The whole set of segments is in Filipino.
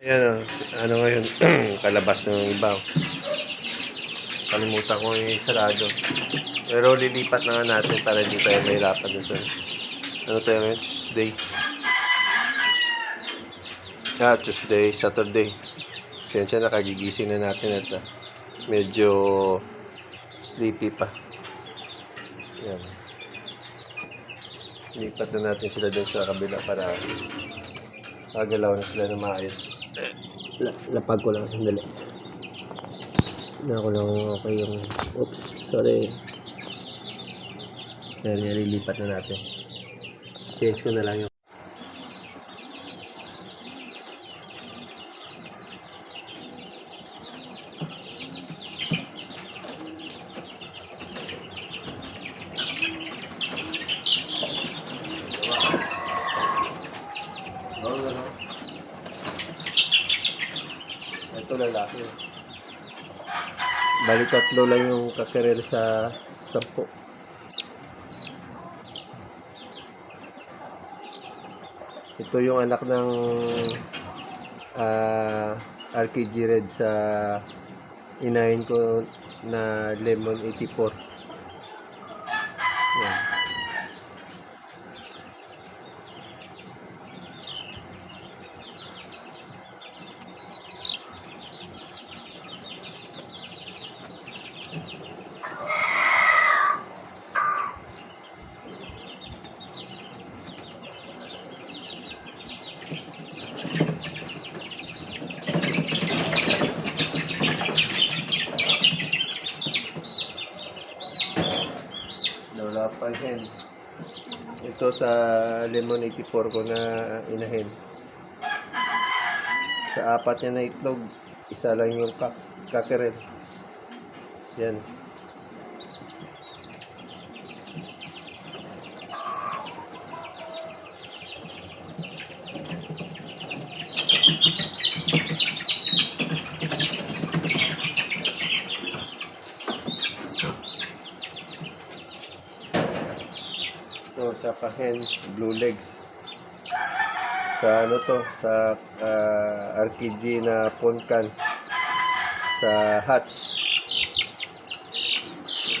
Ayan o, ano ngayon, kalabas ng iba. Kalimutan ko yung sarado. Pero lilipat na nga natin para hindi tayo mahirapan dun sa... Ano tayo ngayon? Tuesday. Ah, Tuesday, Saturday. Sensya na, kagigising na natin at ah, medyo sleepy pa. Yan. Lipat na natin sila dun sa kabila para Pagalaw na sila na maayos. La lapag ko lang sandali. Na ako lang okay yung... Oops, sorry. Nililipat na natin. Change ko na lang yung... Ito lalaki. Bali tatlo lang yung kakarel sa sampu. Ito yung anak ng ah RKG Red sa inahin ko na Lemon 84. Yan. Wala pa yan. Ito sa Lemon 84 ko na inahin. Sa apat niya na itlog, isa lang yung kak. Yan. Sa pahen, blue legs. Sa ano to, sa ah, RKG na ponkan. Sa hatch.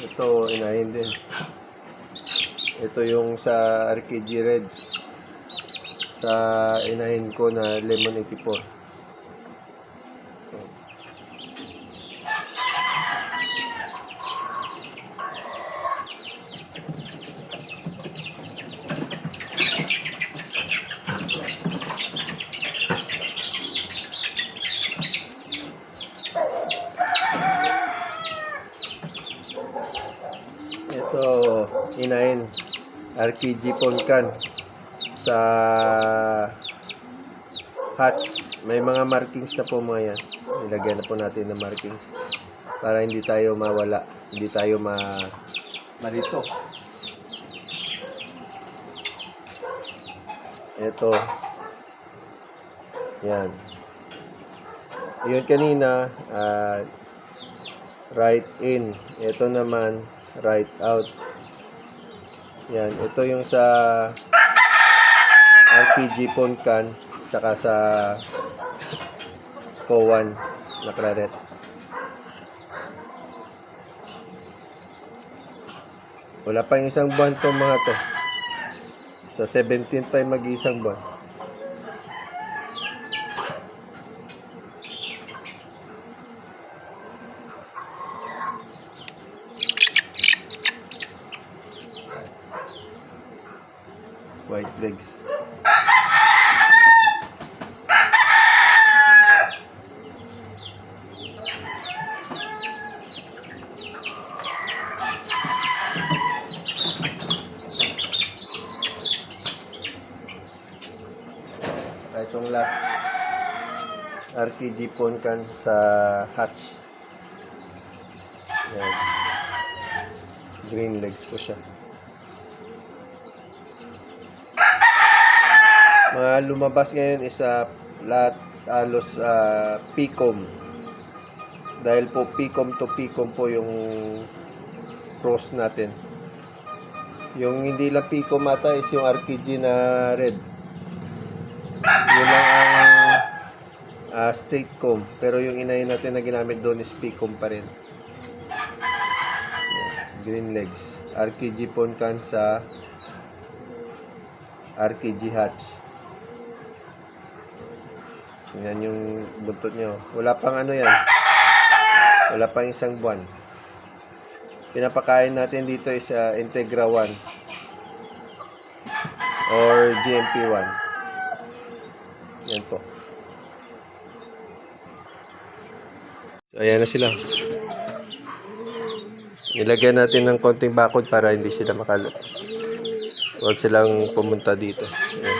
Ito, inahin din. Ito yung sa RKG Reds. Sa inahin ko na Lemon 84. Ito, inahin. RKG Ponkan. Sa hatch. May mga markings na po mga yan. Nilagyan na po natin ng markings. Para hindi tayo mawala. Hindi tayo ma malito. Ito. Yan. Yun kanina, ah, right in. Ito naman, right out. Yan, ito yung sa RPG Ponkan tsaka sa Kowan na claret. Wala pa yung isang buwan tong mga to. Sa 17 pa yung mag-isang buwan. White legs. Last RKG Ponkan sa hatch. Yan. Green legs po siya. Mga lumabas ngayon is ah, lahat alos ah, PICOM. Dahil po PICOM to PICOM po yung cross natin. Yung hindi lang PICOM ata is yung RKG na red. Ah, straight comb. Pero yung inahin natin na ginamit doon is P-comb pa rin. Green legs. RKG Poncan sa RKG Hatch. Yan yung buntot nyo. Wala pang ano yan. Wala pang isang buwan. Pinapakain natin dito is ah, Integra 1 or GMP 1. Yan po. Ayan na sila. Nilagyan natin ng konting bakod para hindi sila makal... Huwag silang pumunta dito. Ayan.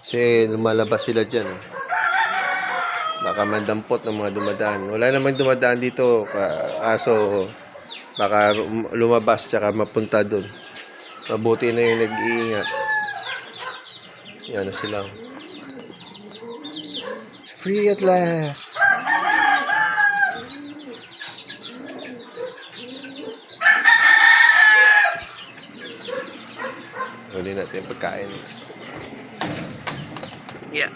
Kasi lumalabas sila dyan. eh. Baka mandampot ng mga dumadaan. Wala namang dumadaan dito. ka- Kaso baka lumabas tsaka mapunta doon. Mabuti na yung nag-iingat. Yan na sila. Free at last! Huli natin yung pagkain. Yeah.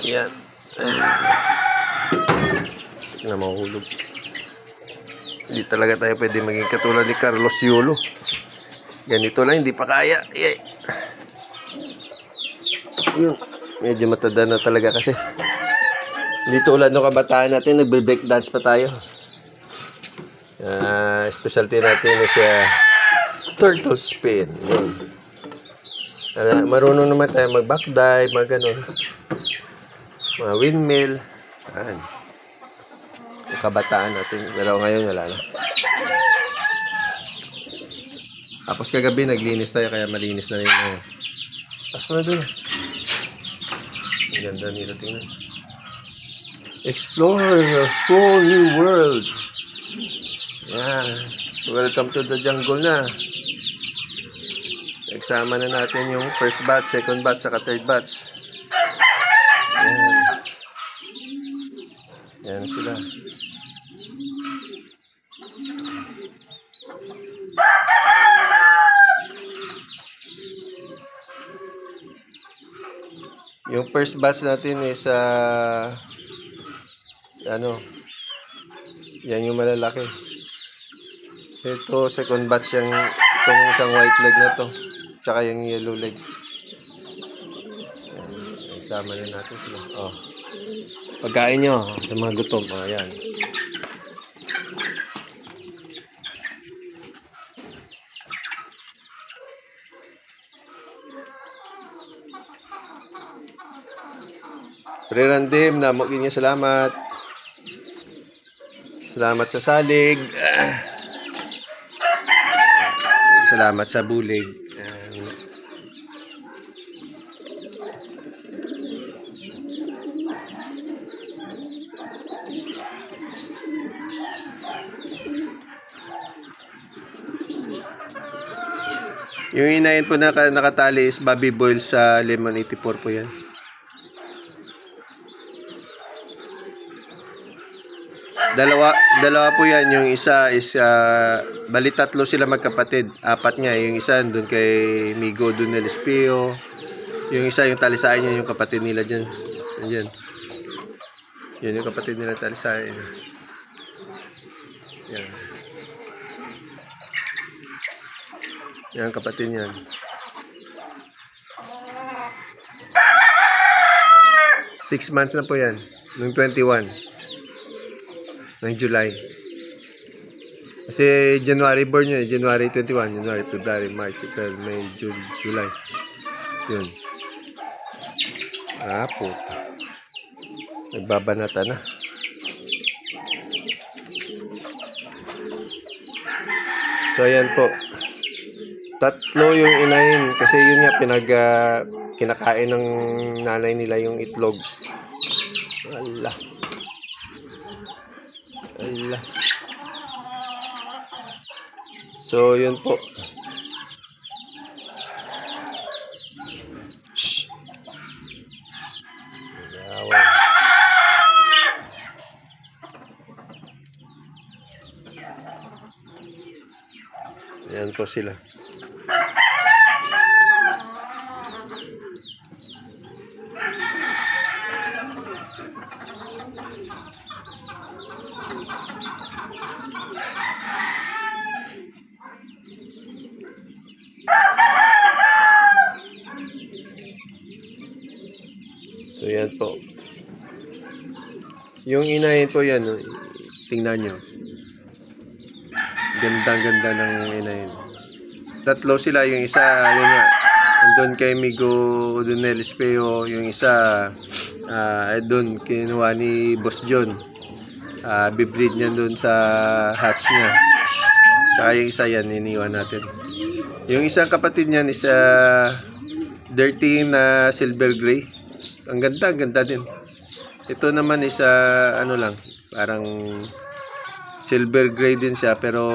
Yan. Na mahulog. Hindi talaga tayo pwede maging katulad ni Carlos Yulo. Ganito lang, hindi pa kaya. Yeah. Yun. Medyo matanda na talaga kasi. Hindi tulad ng kabataan natin, nagbe-break dance pa tayo. Ah, specialty natin is uh, turtle spin. Yun. Marunong naman tayo mag-back dive, mga ganun. Mga windmill. Yan. Yung kabataan natin. Pero ngayon wala na. Tapos kagabi naglinis tayo kaya malinis na rin. Uh, Pasok na dun. Ang ganda nila tingnan. Explore a whole new world. Yan. Welcome to the jungle na. Nagsama na natin yung first batch, second batch, saka third batch. Yan. Yan sila. Yung first batch natin is ah, ano, yan yung malalaki. Ito, second batch yung itong isang white leg na to. Tsaka yung yellow legs. Yan, isama na natin sila. Oh. Pagkain nyo sa mga gutom. Oh, yan. Pre-randim na mo niya salamat. Salamat sa salig. Salamat sa bulig. Yung inayin po na nakatali is Bobby Boyle sa Lemon 84 po yan. Dalawa, dalawa po yan. Yung isa is, ah, bali tatlo sila magkapatid. Apat nga. Yung isa doon kay Migo Dunel Espio. Yung isa yung talisayan niya, yung kapatid nila dyan. Yan. Yun yung kapatid nila talisayan. Yan. Yan kapatid niyan. Six months na po yan. Noong 21 ng July. Kasi January born yun, eh. January 21, January, February, March, April, May, June, July. Yun. Ah, puta. Nagbabanata na. So, ayan po. Tatlo yung inahin. Kasi yun nga, pinag, ah, kinakain ng nanay nila yung itlog. So, yun po. Shh. Nag-aaway. Yan Yan po sila. So yan po. Yung inahin po yan, tingnan nyo. Gandang-ganda ng inahin. Tatlo sila, yung isa, yun nga, andun kay Migo Udunel Espeo, yung isa, ah doon, kinuha ni Boss John. Ah bibreed niya doon sa hatch niya. Tsaka yung isa yan, iniwan natin. Yung isang kapatid niyan is ah, dirty na silver gray. Ang ganda, ang ganda din. Ito naman is ah, ano lang, parang silver gray din siya pero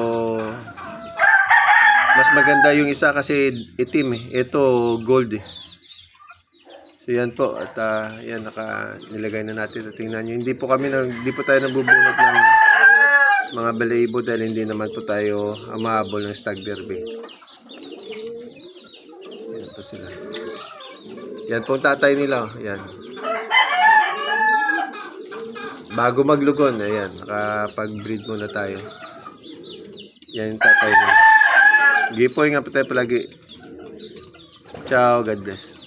mas maganda yung isa kasi itim eh. Ito gold eh. So yan po at ah, yan naka nilagay na natin. Tingnan niyo, hindi po kami nang hindi po tayo nabubunot ng mga balayibo dahil hindi naman po tayo amahabol ng stag derby. Yan po sila. Yan po tatay nila. oh. Yan. Bago maglugon, ayan, nakapag-breed muna tayo. Yan yung tatay. Sige po, ingat po tayo palagi. Ciao, God bless.